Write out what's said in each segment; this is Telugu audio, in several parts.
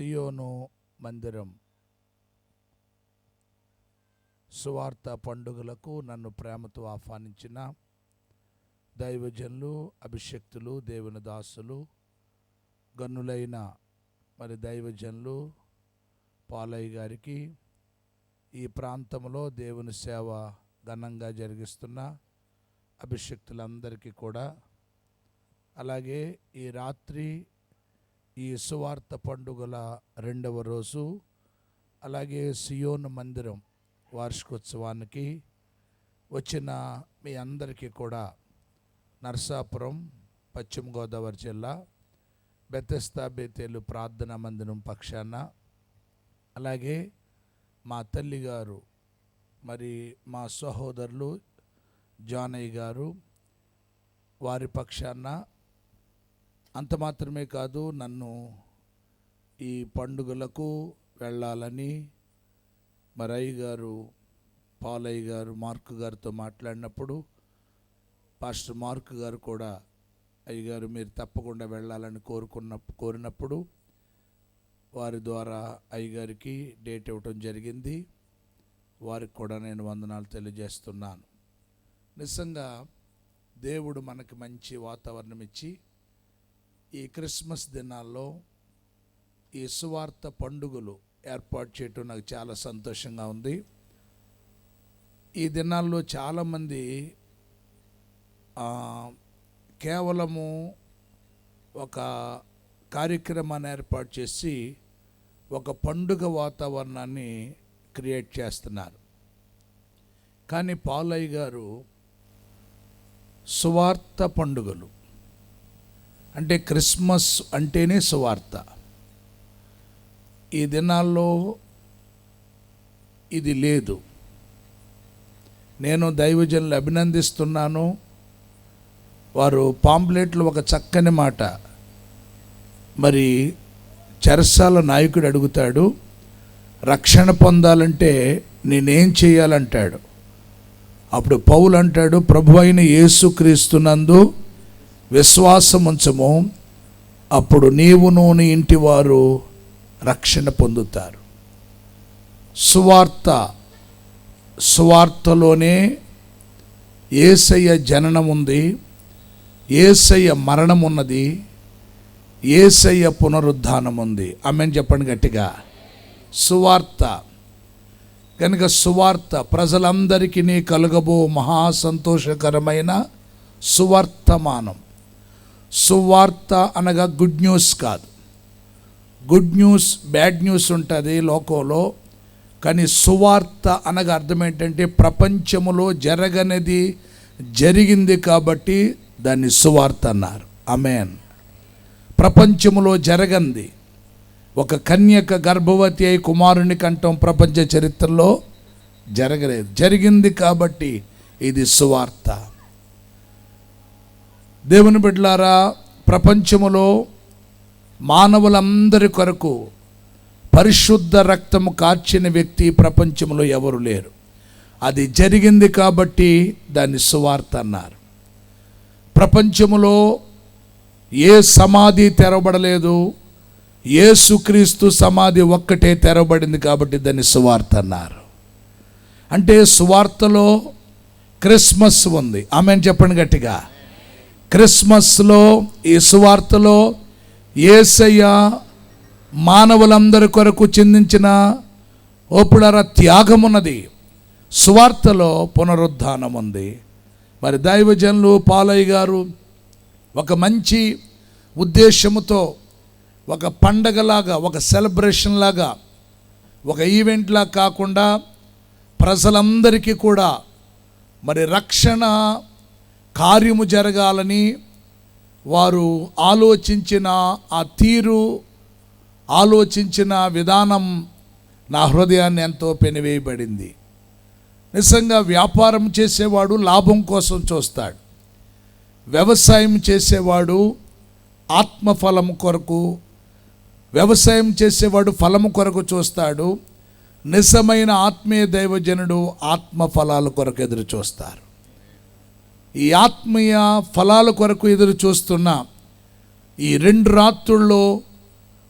సియోను మందిరం. సువార్త పండుగలకు నన్ను ప్రేమతో ఆహ్వానించిన దైవజనులు అభిషక్తులు దేవుని దాసులు గన్నులైన మరి దైవజనులు పాలయ్య గారికి ఈ ప్రాంతంలో దేవుని సేవ ఘనంగా జరిగిస్తున్న అభిషక్తులందరికీ కూడా. అలాగే ఈ రాత్రి ఈ సువార్త పండుగల రెండవ రోజు అలాగే సియోన్ మందిరం వార్షికోత్సవానికి వచ్చిన మీ అందరికీ కూడా నర్సాపురం పశ్చిమ గోదావరి జిల్లా బెతెస్తా బేతేలు ప్రార్థనా మందిరం పక్షాన అలాగే మా తల్లి గారు మరి మా సహోదరులు జానయ్య గారు వారి పక్షాన అంత మాత్రమే కాదు నన్ను ఈ పండుగలకు వెళ్ళాలని మరి గారు పాలయ్య గారు మార్క్ గారితో మాట్లాడినప్పుడు పాస్టర్ మార్క్ గారు కూడా అయ్యగారు మీరు తప్పకుండా వెళ్ళాలని కోరుకున్న కోరినప్పుడు వారి ద్వారా అయ్యగారికి డేట్ ఇవ్వటం జరిగింది. వారికి కూడా నేను వందనాలు తెలియజేస్తున్నాను. నిజంగా దేవుడు మనకి మంచి వాతావరణం ఇచ్చి ఈ క్రిస్మస్ దినాల్లో ఈ సువార్త పండుగలు ఏర్పాటు చేయటం నాకు చాలా సంతోషంగా ఉంది. ఈ దినాల్లో చాలామంది కేవలము ఒక కార్యక్రమాన్ని ఏర్పాటు చేసి ఒక పండుగ వాతావరణాన్ని క్రియేట్ చేస్తున్నారు. కానీ పాలయ్య గారు సువార్త పండుగలు అంటే క్రిస్మస్ అంటేనే సువార్త. ఈ దినాల్లో ఇది లేదు. నేను దైవజనులు అభినందిస్తున్నాను. వారు పాంప్లెట్లు ఒక చక్కని మాట. మరి చెరసాల నాయకుడు అడుగుతాడు రక్షణ పొందాలంటే నేనేం చేయాలంటాడు. అప్పుడు పౌలు అంటాడు ప్రభు అయిన యేసుక్రీస్తునందు విశ్వాసం ఉంచము అప్పుడు నీవును నీ ఇంటి వారు రక్షణ పొందుతారు. సువార్త సువార్తలోనే ఏసయ్య జననం ఉంది ఏసయ్య మరణం ఉన్నది ఏసయ్య పునరుద్ధానం ఉంది ఆమెను చెప్పండి గట్టిగా. సువార్త కనుక సువార్త ప్రజలందరికీ నీ కలుగబో మహా సంతోషకరమైన సువర్తమానం. సువార్త అనగా గుడ్ న్యూస్ కాదు. గుడ్ న్యూస్ బ్యాడ్ న్యూస్ ఉంటుంది లోకంలో కానీ సువార్త అనగా అర్థం ఏంటంటే ప్రపంచములో జరగనిది జరిగింది కాబట్టి దాన్ని సువార్త అన్నారు. అమెన్ ప్రపంచములో జరగంది. ఒక కన్యక గర్భవతి అయి కుమారుని కంటం ప్రపంచ చరిత్రలో జరగలేదు. జరిగింది కాబట్టి ఇది సువార్త. దేవుని బిడ్డలారా ప్రపంచములో మానవులందరి కొరకు పరిశుద్ధ రక్తము కార్చిన వ్యక్తి ప్రపంచంలో ఎవరు లేరు. అది జరిగింది కాబట్టి దాన్ని సువార్త అన్నారు. ప్రపంచములో ఏ సమాధి తెరవబడలేదు ఏసుక్రీస్తు సమాధి ఒక్కటే తెరవబడింది కాబట్టి దాన్ని సువార్త అన్నారు. అంటే సువార్తలో క్రిస్మస్ ఉంది. ఆమె చెప్పండి గట్టిగా. క్రిస్మస్లో ఈ సువార్తలో ఏసయ్య మానవులందరి కొరకు చిందించిన ఓపుడర త్యాగం ఉన్నది సువార్తలో పునరుద్ధానం ఉంది మరి దైవజనులు పాలయ్య గారు ఒక మంచి ఉద్దేశముతో ఒక పండగలాగా ఒక సెలబ్రేషన్ లాగా ఒక ఈవెంట్లా కాకుండా ప్రజలందరికీ కూడా మరి రక్షణ కార్యము జరగాలని వారు ఆలోచించిన ఆ తీరు ఆలోచించిన విధానం నా హృదయాన్ని ఎంతో పెనివేయబడింది. నిజంగా వ్యాపారం చేసేవాడు లాభం కోసం చూస్తాడు. వ్యవసాయం చేసేవాడు ఆత్మఫలం కొరకు వ్యవసాయం చేసేవాడు ఫలము కొరకు చూస్తాడు. నిజమైన ఆత్మీయ దైవజనుడు ఆత్మ ఫలాల కొరకు ఎదురు చూస్తారు. ఈ ఆత్మీయ ఫలాల కొరకు ఎదురు చూస్తున్న ఈ రెండు రాత్రుల్లో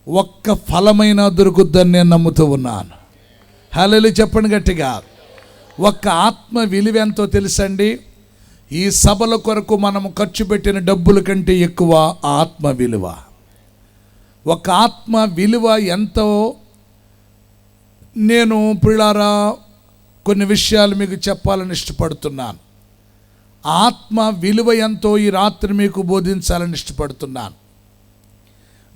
ఒక్క ఫలమైనా దొరుకుద్దని నేను నమ్ముతూ ఉన్నాను. హలో చెప్పండి గట్టిగా. ఒక్క ఆత్మ విలువ ఎంతో తెలుసండి? ఈ సభల కొరకు మనం ఖర్చు పెట్టిన డబ్బుల కంటే ఎక్కువ ఆత్మ విలువ. ఒక ఆత్మ విలువ ఎంతో? నేను పిల్లారా కొన్ని విషయాలు మీకు చెప్పాలని ఇష్టపడుతున్నాను. ఆత్మ విలువ ఎంతో ఈ రాత్రి మీకు బోధించాలని ఇష్టపడుతున్నాను.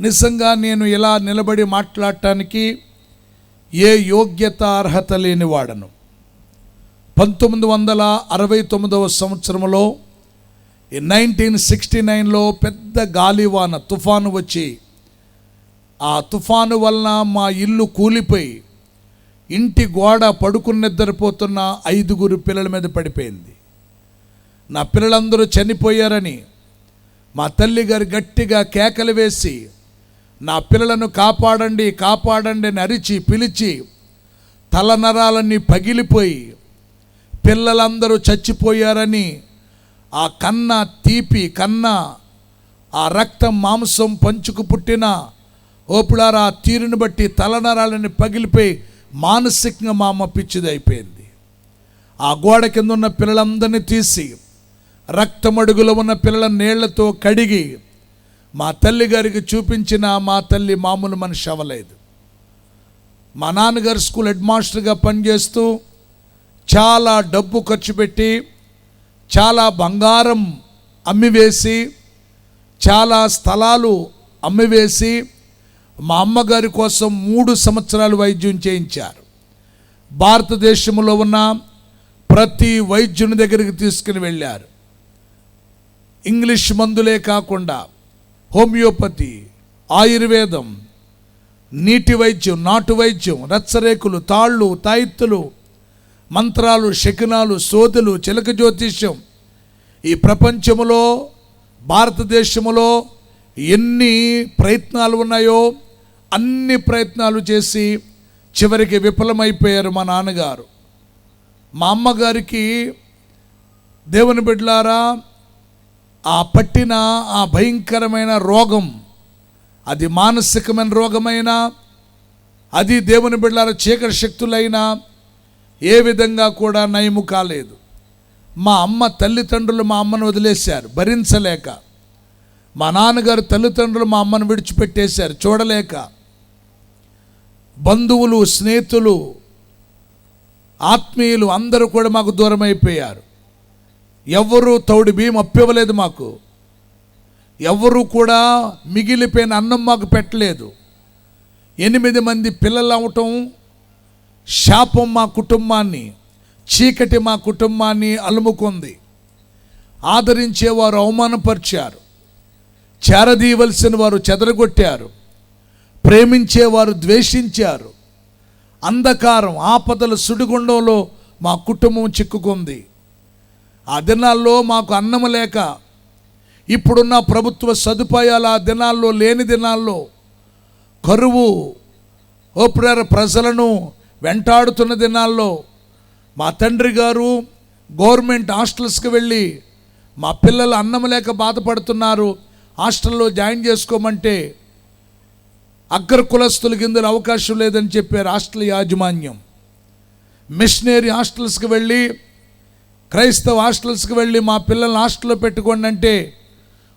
నిజంగా నేను ఇలా నిలబడి మాట్లాడటానికి ఏ యోగ్యత అర్హత లేనివాడను పంతొమ్మిది వందల అరవై తొమ్మిదవ సంవత్సరంలో నైన్టీన్ సిక్స్టీ నైన్లో పెద్ద గాలివాన తుఫాను వచ్చి ఆ తుఫాను వలన మా ఇల్లు కూలిపోయి ఇంటి గోడ పడుకుని నిద్రపోతున్న ఐదుగురు పిల్లల మీద పడిపోయింది. నా పిల్లలందరూ చనిపోయారని మా తల్లి గారు గట్టిగా కేకలు వేసి నా పిల్లలను కాపాడండి కాపాడండి అని అరిచి పిలిచి తలనరాలన్నీ పగిలిపోయి పిల్లలందరూ చచ్చిపోయారని ఆ కన్న తీపి కన్న ఆ రక్తం మాంసం పంచుకు పుట్టిన ఓపుడారా ఆ తీరుని బట్టి తలనరాలని పగిలిపోయి మానసికంగా మా అమ్మ పిచ్చిది అయిపోయింది ఆ గోడ కింద ఉన్న పిల్లలందరినీ తీసి రక్తమడుగులో ఉన్న పిల్లల నీళ్ళతో కడిగి మా తల్లి గారికి చూపించిన మా తల్లి మామూలు మనిషి అవ్వలేదు. మా నాన్నగారు స్కూల్ హెడ్ మాస్టర్గా పనిచేస్తూ చాలా డబ్బు ఖర్చు పెట్టి చాలా బంగారం అమ్మివేసి చాలా స్థలాలు అమ్మివేసి మా అమ్మగారి కోసం మూడు సంవత్సరాలు వైద్యం చేయించారు. భారతదేశంలో ఉన్న ప్రతి వైద్యుని దగ్గరికి తీసుకుని వెళ్ళారు. ఇంగ్లీష్ మందులే కాకుండా హోమియోపతి ఆయుర్వేదం నీటి వైద్యం నాటు వైద్యం రచ్చరేకులు తాళ్ళు తాయిత్తులు మంత్రాలు శకునాలు సోదులు చిలక జ్యోతిష్యం. ఈ ప్రపంచంలో భారతదేశంలో ఎన్ని ప్రయత్నాలు ఉన్నాయో అన్ని ప్రయత్నాలు చేసి చివరికి విఫలమైపోయారు మా నాన్నగారు. మా అమ్మగారికి దేవుని బిడ్డలారా ఆ పట్టిన ఆ భయంకరమైన రోగం అది మానసికమైన రోగమైనా అది దేవుని బిడ్డల చీకటి శక్తులైనా ఏ విధంగా కూడా నయము కాలేదు. మా అమ్మ తల్లిదండ్రులు మా అమ్మను వదిలేశారు భరించలేక. మా నాన్నగారు తల్లిదండ్రులు మా అమ్మను విడిచిపెట్టేశారు చూడలేక. బంధువులు స్నేహితులు ఆత్మీయులు అందరూ కూడా మాకు దూరం అయిపోయారు ఎవరు తౌడు బియ్యం అప్పివ్వలేదు మాకు. ఎవరు కూడా మిగిలిపోయిన అన్నం మాకు పెట్టలేదు. ఎనిమిది మంది పిల్లలు అవటం శాపం మా కుటుంబాన్ని చీకటి మా కుటుంబాన్ని అలుముకుంది. ఆదరించేవారు అవమానపరిచారు. చేరదీయవలసిన వారు చెదరగొట్టారు. ప్రేమించేవారు ద్వేషించారు. అంధకారం ఆపదల సుడిగుండంలో మా కుటుంబం చిక్కుకుంది. ఆ దినాల్లో మాకు అన్నం లేక ఇప్పుడున్న ప్రభుత్వ సదుపాయాలు ఆ దినాల్లో లేని దినాల్లో కరువు ఓప్రర్ ప్రజలను వెంటాడుతున్న దినాల్లో మా తండ్రి గారు గవర్నమెంట్ హాస్టల్స్కి వెళ్ళి మా పిల్లలు అన్నం లేక బాధపడుతున్నారు. హాస్టల్లో జాయిన్ చేసుకోమంటే అగ్ర కులస్తులు కింద అవకాశం లేదని చెప్పారు హాస్టల్ యాజమాన్యం. మిషనరీ హాస్టల్స్కి వెళ్ళి క్రైస్తవ హాస్టల్స్కి వెళ్ళి మా పిల్లల్ని హాస్టల్లో పెట్టుకోండి అంటే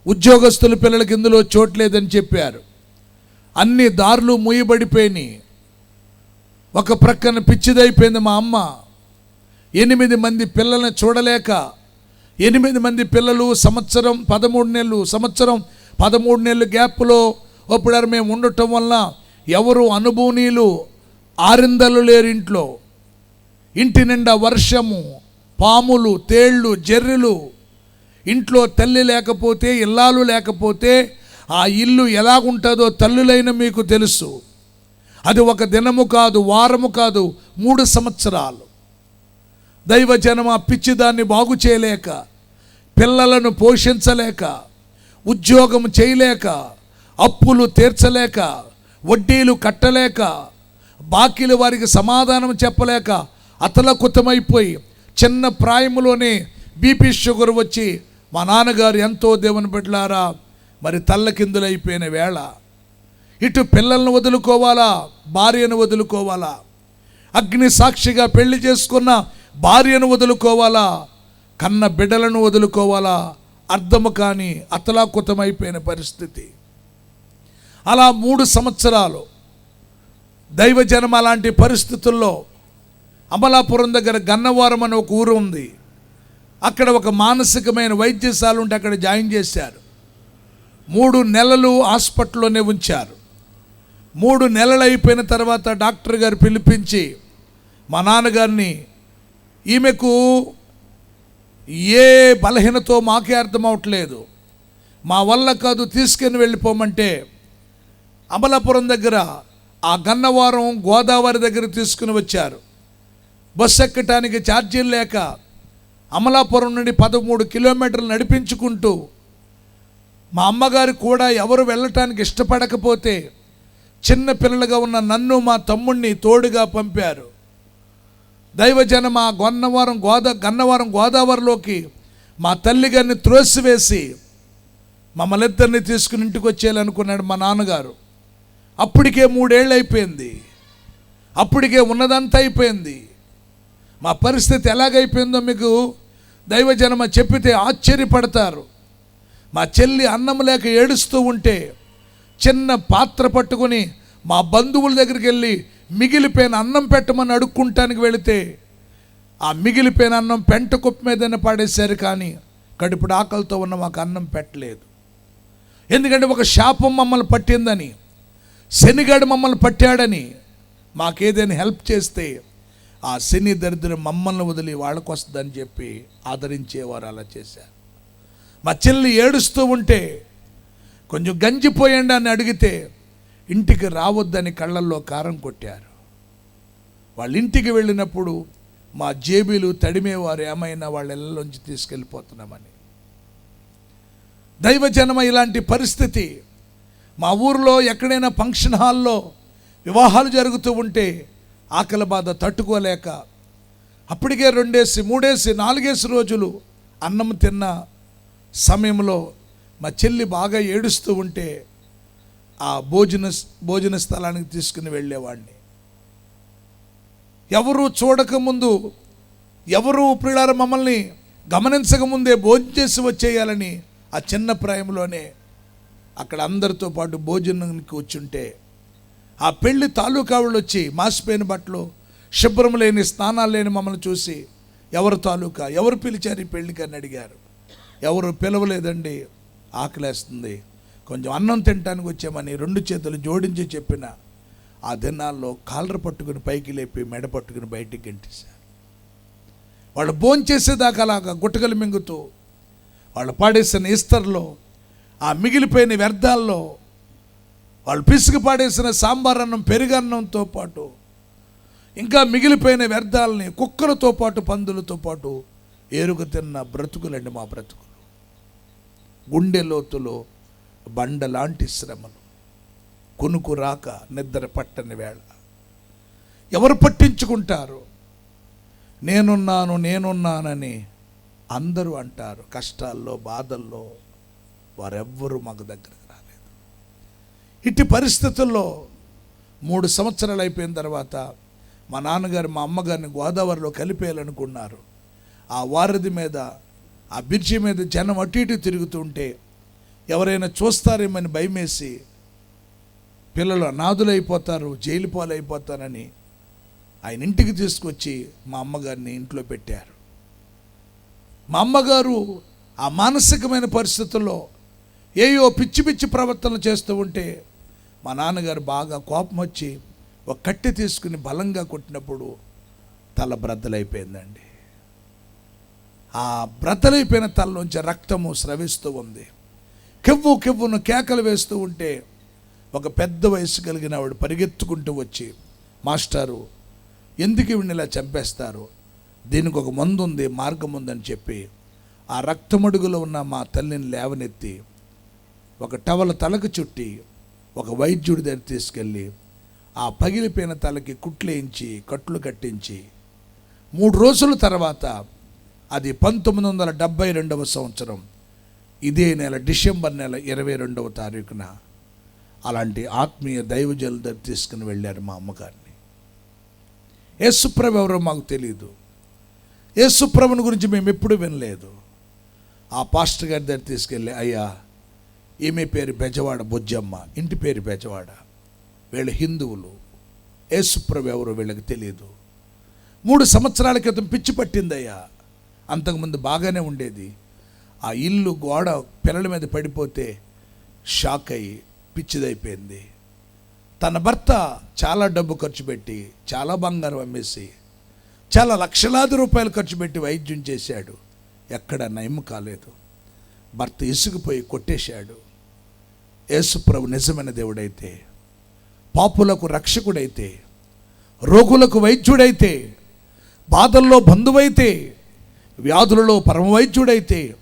ఉద్యోగస్తుల పిల్లలకి ఇందులో చోట్లేదని చెప్పారు. అన్ని దారులు మూయబడిపోయినాయి. ఒక ప్రక్కన పిచ్చిదైపోయింది మా అమ్మ. ఎనిమిది మంది పిల్లల్ని చూడలేక ఎనిమిది మంది పిల్లలు సంవత్సరం పదమూడు నెలలు సంవత్సరం పదమూడు నెలలు గ్యాప్లో ఇప్పుడు మేము ఉండటం వల్ల ఎవరు అనుభూనీలు ఆరిందలు లేరు ఇంట్లో. ఇంటి నిండా వర్షము పాములు తేళ్ళు జర్రెలు. ఇంట్లో తల్లి లేకపోతే ఇల్లాలు లేకపోతే ఆ ఇల్లు ఎలాగుంటుందో తల్లులైన మీకు తెలుసు. అది ఒక దినము కాదు వారము కాదు మూడు సంవత్సరాలు. దైవజనం ఆ పిచ్చిదాన్ని బాగు చేయలేక పిల్లలను పోషించలేక ఉద్యోగం చేయలేక అప్పులు తీర్చలేక వడ్డీలు కట్టలేక బాకీలు వారికి సమాధానం చెప్పలేక అతలకుతమైపోయి చిన్న ప్రాయములోనే బీపీ షుగర్ వచ్చి మా నాన్నగారు ఎంతో దేవుని బిడ్డలారా మరి తల్లకిందులైపోయిన వేళ. ఇటు పిల్లలను వదులుకోవాలా భార్యను వదులుకోవాలా? అగ్ని సాక్షిగా పెళ్ళి చేసుకున్న భార్యను వదులుకోవాలా? కన్న బిడ్డలను వదులుకోవాలా? అర్థము కాని అతలాకుతమైపోయిన పరిస్థితి. అలా మూడు సంవత్సరాలు దైవజనం అలాంటి పరిస్థితుల్లో అమలాపురం దగ్గర గన్నవరం అని ఒక ఊరు ఉంది. అక్కడ ఒక మానసికమైన వైద్యశాల ఉంటే అక్కడ జాయిన్ చేశారు. మూడు నెలలు హాస్పిటల్లోనే ఉంచారు. మూడు నెలలు అయిపోయిన తర్వాత డాక్టర్ గారు పిలిపించి మా నాన్నగారిని ఈమెకు ఏ బలహీనతో మాకే అర్థం అవట్లేదు. మా వల్ల కాదు తీసుకుని వెళ్ళిపోమంటే అమలాపురం దగ్గర ఆ గన్నవరం గోదావరి దగ్గర తీసుకుని వచ్చారు. బస్సు ఎక్కటానికి ఛార్జీలు లేక అమలాపురం నుండి పదమూడు కిలోమీటర్లు నడిపించుకుంటూ మా అమ్మగారు కూడా ఎవరు వెళ్ళటానికి ఇష్టపడకపోతే చిన్న పిల్లలుగా ఉన్న నన్ను మా తమ్ముణ్ణి తోడుగా పంపారు. దైవజనం ఆ గొన్నవరం గోదా గన్నవరం గోదావరిలోకి మా తల్లి గారిని త్రోసివేసి మమ్మల్ని ఇద్దరిని తీసుకుని ఇంటికి వచ్చేయాలనుకున్నాడు మా నాన్నగారు. అప్పటికే మూడేళ్ళు అయిపోయింది అప్పటికే ఉన్నదంతా అయిపోయింది. మా పరిస్థితి ఎలాగైపోయిందో మీకు దైవజనమ చెప్పితే ఆశ్చర్యపడతారు. మా చెల్లి అన్నం లేక ఏడుస్తూ ఉంటే చిన్న పాత్ర పట్టుకొని మా బంధువుల దగ్గరికి వెళ్ళి మిగిలిపోయిన అన్నం పెట్టమని అడుక్కుంటానికి వెళితే ఆ మిగిలిపోయిన అన్నం పెంట కుప్ప మీదనే పాడేశారు కానీ కడుపుడు ఆకలితో ఉన్న మాకు అన్నం పెట్టలేదు. ఎందుకంటే ఒక శాపం మమ్మల్ని పట్టిందని శనిగాడు మమ్మల్ని పట్టాడని మాకేదైనా హెల్ప్ చేస్తే ఆ శని దరిద్రం మమ్మల్ని వదిలి వాళ్ళకు వస్తుందని చెప్పి ఆదరించేవారు అలా చేశారు. మా చెల్లి ఏడుస్తూ ఉంటే కొంచెం గంజిపోయండి అని అడిగితే ఇంటికి రావద్దని కళ్ళల్లో కారం కొట్టారు. వాళ్ళ ఇంటికి వెళ్ళినప్పుడు మా జేబీలు తడిమేవారు ఏమైనా వాళ్ళ ఇళ్ళలోంచి తీసుకెళ్ళిపోతున్నామని. దైవజనమ ఇలాంటి పరిస్థితి మా ఊర్లో ఎక్కడైనా ఫంక్షన్ హాల్లో వివాహాలు జరుగుతూ ఉంటే ఆకలి బాధ తట్టుకోలేక అప్పటికే రెండేసి మూడేసి నాలుగేసి రోజులు అన్నం తిన్న సమయంలో మా చెల్లి బాగా ఏడుస్తూ ఉంటే ఆ భోజన భోజన స్థలానికి తీసుకుని వెళ్ళేవాడిని. ఎవరు చూడకముందు ఎవరు ప్రియులార మమ్మల్ని గమనించకముందే భోజనం చేసి వచ్చేయాలని ఆ చిన్న ప్రాయంలోనే అక్కడ అందరితో పాటు భోజనానికి వచ్చుంటే ఆ పెళ్ళి తాలూకా వాళ్ళు వచ్చి మాసిపోయిన బట్టలు శుభ్రం లేని స్నానాలు లేని మమ్మల్ని చూసి ఎవరు తాలూకా? ఎవరు పిలిచారు ఈ పెళ్ళికి అని అడిగారు. ఎవరు పిలవలేదండి. ఆకలేస్తుంది. కొంచెం అన్నం తినటానికి వచ్చామని రెండు చేతులు జోడించి చెప్పిన ఆ దినాల్లో కాలర పట్టుకుని పైకి లేపి మెడ పట్టుకుని బయటికి గెంటేశారు. వాళ్ళు భోంచేసేదాకా అలాగా గుట్టకలు మింగుతూ వాళ్ళు పాడేసిన ఇస్తర్లో ఆ మిగిలిపోయిన వ్యర్థాల్లో వాళ్ళు పిసుకు పాడేసిన సాంబార్ అన్నం పెరుగన్నంతో పాటు ఇంకా మిగిలిపోయిన వ్యర్థాలని కుక్కలతో పాటు పందులతో పాటు ఏరుకు తిన్న బ్రతుకులండి మా బ్రతుకులు. గుండె లోతులో బండలాంటి శ్రమలు. కొనుకు రాక నిద్ర పట్టని వేళ. ఎవరు పట్టించుకుంటారు? నేనున్నాను నేనున్నానని అందరూ అంటారు. కష్టాల్లో బాధల్లో వారెవ్వరూ మాకు దగ్గర ఇట్టి పరిస్థితుల్లో మూడు సంవత్సరాలు అయిపోయిన తర్వాత మా నాన్నగారు మా అమ్మగారిని గోదావరిలో కలిపేయాలనుకున్నారు. ఆ వారధి మీద ఆ బిర్చి మీద జనం అటు ఇటు తిరుగుతుంటే ఎవరైనా చూస్తారేమని భయమేసి పిల్లలు అనాథులైపోతారు జైలు పాలైపోతారని ఆయన ఇంటికి తీసుకొచ్చి మా అమ్మగారిని ఇంట్లో పెట్టారు. మా అమ్మగారు ఆ మానసికమైన పరిస్థితుల్లో ఏయో పిచ్చి పిచ్చి ప్రవర్తనలు చేస్తూ ఉంటే మా నాన్నగారు బాగా కోపం వచ్చి ఒక కట్టె తీసుకుని బలంగా కొట్టినప్పుడు తల బ్రద్దలైపోయిందండి. ఆ బ్రద్దలైపోయిన తలలోంచి రక్తము స్రవిస్తూ ఉంది. కెవ్వు కెవ్వును కేకలు వేస్తూ ఉంటే ఒక పెద్ద వయసు కలిగిన ఆవిడ పరిగెత్తుకుంటూ వచ్చి మాస్టారు ఎందుకు ఈవిని ఇలా చంపేస్తారు? దీనికి ఒక మందు ఉంది మార్గం ఉందని చెప్పి ఆ రక్తమడుగులో ఉన్న మా తల్లిని లేవనెత్తి ఒక టవల తలకు చుట్టి ఒక వైద్యుడి దగ్గర తీసుకెళ్ళి ఆ పగిలిపోయిన తలకి కుట్లేయించి కట్లు కట్టించి మూడు రోజుల తర్వాత అది పంతొమ్మిది వందల డెబ్భై రెండవ సంవత్సరం. ఇదే నెల డిసెంబర్ నెల ఇరవై రెండవ తారీఖున అలాంటి ఆత్మీయ దైవజల దగ్గర తీసుకుని వెళ్ళారు మా అమ్మగారిని. యేసుప్రభు ఎవరో మాకు తెలియదు యేసుప్రభుని గురించి మేము ఎప్పుడూ వినలేదు. ఆ పాస్టర్ గారి దగ్గర తీసుకెళ్ళి అయ్యా ఈమె పేరు బెజవాడ బొజ్జమ్మ ఇంటి పేరు బెజవాడ. వీళ్ళు హిందువులు. యేసుప్రభు ఎవరో వీళ్ళకి తెలియదు మూడు సంవత్సరాల క్రితం పిచ్చి పట్టిందయ్యా. అంతకుముందు బాగానే ఉండేది. ఆ ఇల్లు గోడ పిల్లల మీద పడిపోతే షాక్ అయ్యి పిచ్చిదైపోయింది. తన భర్త చాలా డబ్బు ఖర్చు పెట్టి చాలా బంగారం అమ్మేసి చాలా లక్షలాది రూపాయలు ఖర్చు పెట్టి వైద్యం చేశాడు. ఎక్కడ నయం కాలేదు. భర్త ఇసుకుపోయి కొట్టేశాడు. యేసుప్రభు నిజమైన దేవుడైతే పాపులకు రక్షకుడైతే రోగులకు వైద్యుడైతే బాధల్లో బంధువైతే వ్యాధులలో పరమవైద్యుడైతే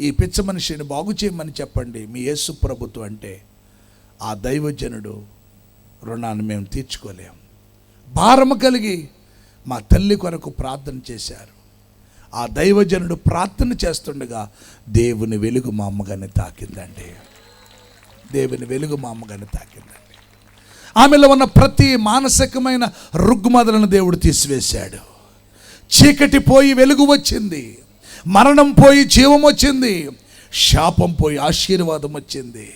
ఈ పిచ్చ మనిషిని బాగు చేయమని చెప్పండి. మీ యేసు ప్రభుత్వం అంటే ఆ దైవజనుడు రుణాన్ని మేము తీర్చుకోలేం. భారము కలిగి మా తల్లి కొరకు ప్రార్థన చేశారు. ఆ దైవజనుడు ప్రార్థన చేస్తుండగా దేవుని వెలుగు మా అమ్మగారిని తాకిందండి. దేవుని వెలుగు మా అమ్మగారిని తాకిందండి. ఆమెలో ఉన్న ప్రతి మానసికమైన రుగ్మదలను దేవుడు తీసివేశాడు. చీకటి పోయి వెలుగు వచ్చింది. మరణం పోయి జీవం వచ్చింది. శాపం పోయి ఆశీర్వాదం వచ్చింది.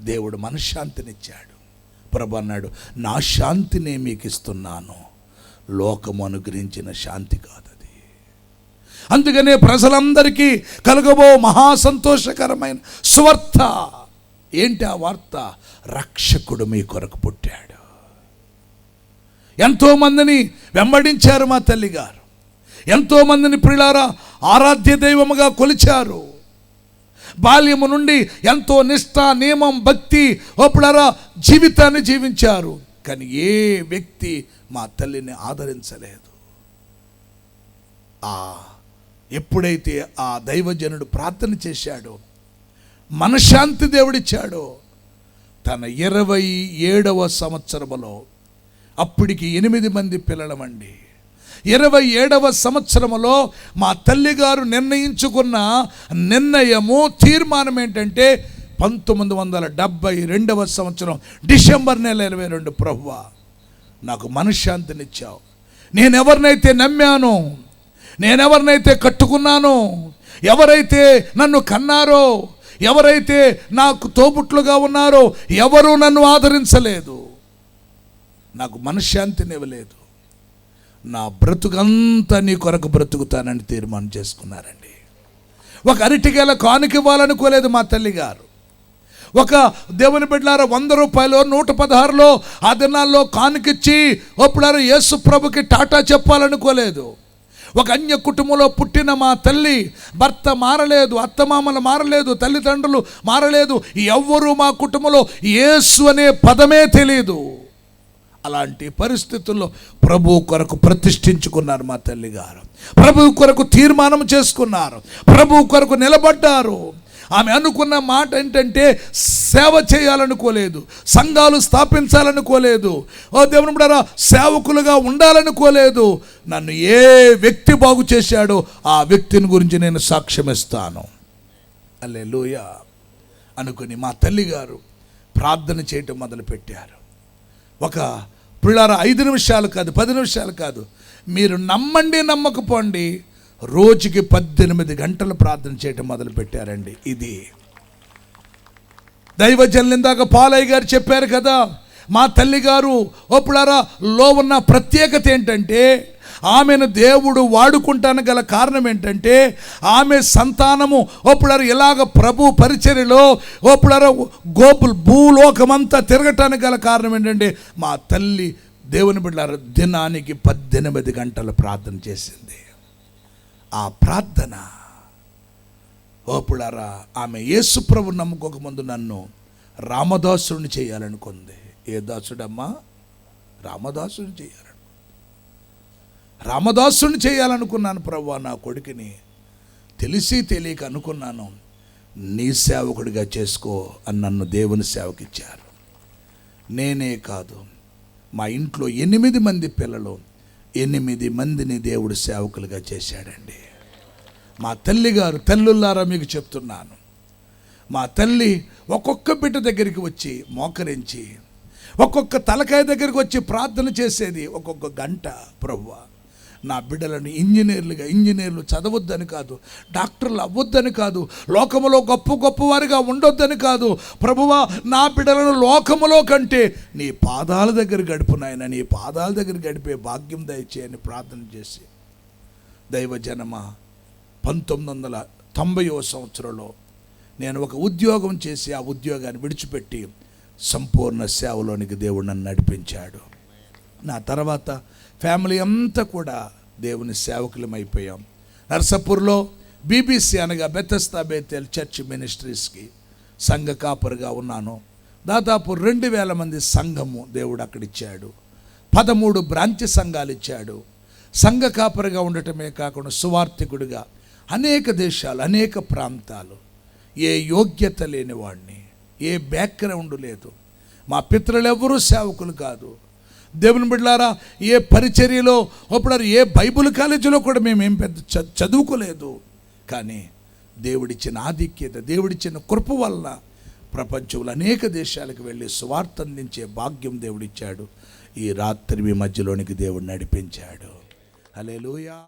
దేవుడు మనశ్శాంతినిచ్చాడు. ప్రభు అన్నాడు నా శాంతినే మీకు ఇస్తున్నాను లోకము అనుగ్రహించిన శాంతి కాదది. అందుకనే ప్రజలందరికీ కలుగబో మహా సంతోషకరమైన సువార్త. ఏంటి ఆ వార్త? రక్షకుడు మీ కొరకు పుట్టాడు. ఎంతోమందిని వెంబడించారు మా తల్లిగారు. ఎంతోమందిని ప్రిలారా ఆరాధ్య దైవముగా కొలిచారు. బాల్యము నుండి ఎంతో నిష్ఠ నియమం భక్తి ఒప్పుడారా జీవితాన్ని జీవించారు. కానీ ఏ వ్యక్తి మా తల్లిని ఆదరించలేదు. ఆ ఎప్పుడైతే ఆ దైవజనుడు ప్రార్థన చేశాడో మనశ్శాంతి దేవుడిచ్చాడు. తన ఇరవై ఏడవ సంవత్సరములో అప్పటికి ఎనిమిది మంది పిల్లలమండి. ఇరవై ఏడవ సంవత్సరములో మా తల్లిగారు నిర్ణయించుకున్న నిర్ణయము తీర్మానం ఏంటంటే పంతొమ్మిది వందల డెబ్భై రెండవ సంవత్సరం డిసెంబర్ నెల ఇరవై రెండు ప్రభువ. నాకు మనశ్శాంతినిచ్చావు. నేను ఎవరినైతే నమ్మాను నేనెవరినైతే కట్టుకున్నాను ఎవరైతే నన్ను కన్నారో ఎవరైతే నాకు తోబుట్లుగా ఉన్నారో ఎవరు నన్ను ఆదరించలేదు. నాకు మనశ్శాంతినివ్వలేదు నా బ్రతుకంతా నీ కొరకు బ్రతుకుతానని తీర్మానం చేసుకున్నారండి. ఒక అరటికేల కానుక ఇవ్వాలనుకోలేదు మా తల్లి గారు ఒక దేవుని బిడ్డలారా వంద రూపాయలు నూట పదహారులో ఆ దినాల్లో కానుకిచ్చి ఒప్పుడారు యేసు ప్రభుకి టాటా చెప్పాలనుకోలేదు. ఒక అన్య కుటుంబంలో పుట్టిన మా తల్లి భర్త మారలేదు అత్తమామలు మారలేదు తల్లిదండ్రులు మారలేదు ఎవ్వరూ మా కుటుంబంలో యేసు అనే పదమే తెలియదు అలాంటి పరిస్థితుల్లో ప్రభు కొరకు ప్రతిష్ఠించుకున్నారు మా తల్లిగారు. ప్రభు కొరకు తీర్మానం చేసుకున్నారు. ప్రభు కొరకు నిలబడ్డారు. ఆమె అనుకున్న మాట ఏంటంటే సేవ చేయాలనుకోలేదు సంఘాలు స్థాపించాలనుకోలేదు. ఓ దేవుని బిడ్డలారా, సేవకులుగా ఉండాలనుకోలేదు. నన్ను ఏ వ్యక్తి బాగు చేశాడో ఆ వ్యక్తిని గురించి నేను సాక్ష్యమిస్తాను. అల్లే అనుకుని మా తల్లిగారు ప్రార్థన చేయటం మొదలుపెట్టారు. ఒక పిల్లర ఐదు నిమిషాలు కాదు పది నిమిషాలు కాదు. మీరు నమ్మండి నమ్మకపోండి. రోజుకి పద్దెనిమిది గంటలు ప్రార్థన చేయటం మొదలుపెట్టారండి. ఇది దైవజనులు ఇందాక పాలయ్య గారు చెప్పారు కదా మా తల్లిగారు ఒప్పుడారా లో ఉన్న ప్రత్యేకత ఏంటంటే ఆమెను దేవుడు వాడుకుంటాను గల కారణం ఏంటంటే ఆమె సంతానము ఒప్పుడారు ఇలాగ ప్రభు పరిచర్యలో ఒప్పుడారు గోపులు భూలోకమంతా తిరగటానికి గల కారణం ఏంటంటే మా తల్లి దేవుని బిడ్డారు దినానికి పద్దెనిమిది గంటలు ప్రార్థన చేసింది. ఆ ప్రార్థన. ఓపులారా ఆమె యేసుప్రభు నమ్ముకోక ముందు నన్ను రామదాసుని చేయాలనుకుంది. ఏ దాసుడమ్మా? రామదాసుని చేయాలను రామదాసుని చేయాలనుకున్నాను ప్రభు నా కొడుకుని. తెలిసి తెలియక అనుకున్నాను నీ సేవకుడిగా చేసుకో అని నన్ను దేవుని సేవకిచ్చారు. నేనే కాదు మా ఇంట్లో ఎనిమిది మంది పిల్లలు ఎనిమిది మందిని దేవుడు సేవకులుగా చేశాడండి. మా తల్లిగారు తల్లుల్లారా మీకు చెప్తున్నాను. మా తల్లి ఒక్కొక్క బిడ్డ దగ్గరికి వచ్చి మోకరించి ఒక్కొక్క తలకాయ దగ్గరికి వచ్చి ప్రార్థన చేసేది ఒక్కొక్క గంట ప్రభువా నా బిడ్డలను ఇంజనీర్లుగా ఇంజనీర్లు చదవద్దని కాదు డాక్టర్లు అవ్వద్దని కాదు లోకములో గొప్ప గొప్పవారిగా ఉండొద్దని కాదు. ప్రభువా నా బిడ్డలను లోకములో కంటే నీ పాదాల దగ్గర గడుపు నాయన నీ పాదాల దగ్గర గడిపే భాగ్యం దయచేయని ప్రార్థన చేసి దైవజనమ పంతొమ్మిది వందల తొంభైవ సంవత్సరంలో నేను ఒక ఉద్యోగం చేసి ఆ ఉద్యోగాన్ని విడిచిపెట్టి సంపూర్ణ సేవలోనికి దేవుడు నన్ను నడిపించాడు. నా తర్వాత ఫ్యామిలీ అంతా కూడా దేవుని సేవకులమైపోయాం. నర్సపూర్లో బీబీసీ అనగా బెతస్తా బేతేల్ చర్చ్ మినిస్ట్రీస్కి సంఘ కాపరుగా ఉన్నాను. దాదాపు రెండు వేల మంది సంఘము దేవుడు అక్కడ ఇచ్చాడు పదమూడు బ్రాంచ్ సంఘాలు ఇచ్చాడు. సంఘ కాపరిగా ఉండటమే కాకుండా సువార్థికుడిగా అనేక దేశాలు అనేక ప్రాంతాలు. ఏ యోగ్యత లేని వాడిని ఏ బ్యాక్గ్రౌండ్ లేదు. మా పిత్రులెవరూ సేవకులు కాదు. దేవుని బిడ్డలారా ఏ పరిచర్యలో అప్పుడు ఏ బైబిల్ కాలేజీలో కూడా మేము ఏం పెద్ద చదువుకోలేదు. కానీ దేవుడిచ్చిన ఆధిక్యత దేవుడిచ్చిన కృప వల్ల ప్రపంచంలో అనేక దేశాలకు వెళ్ళి స్వార్థ అందించే భాగ్యం దేవుడిచ్చాడు. ఈ రాత్రి మీ మధ్యలోనికి దేవుడు నడిపించాడు. హల్లెలూయా.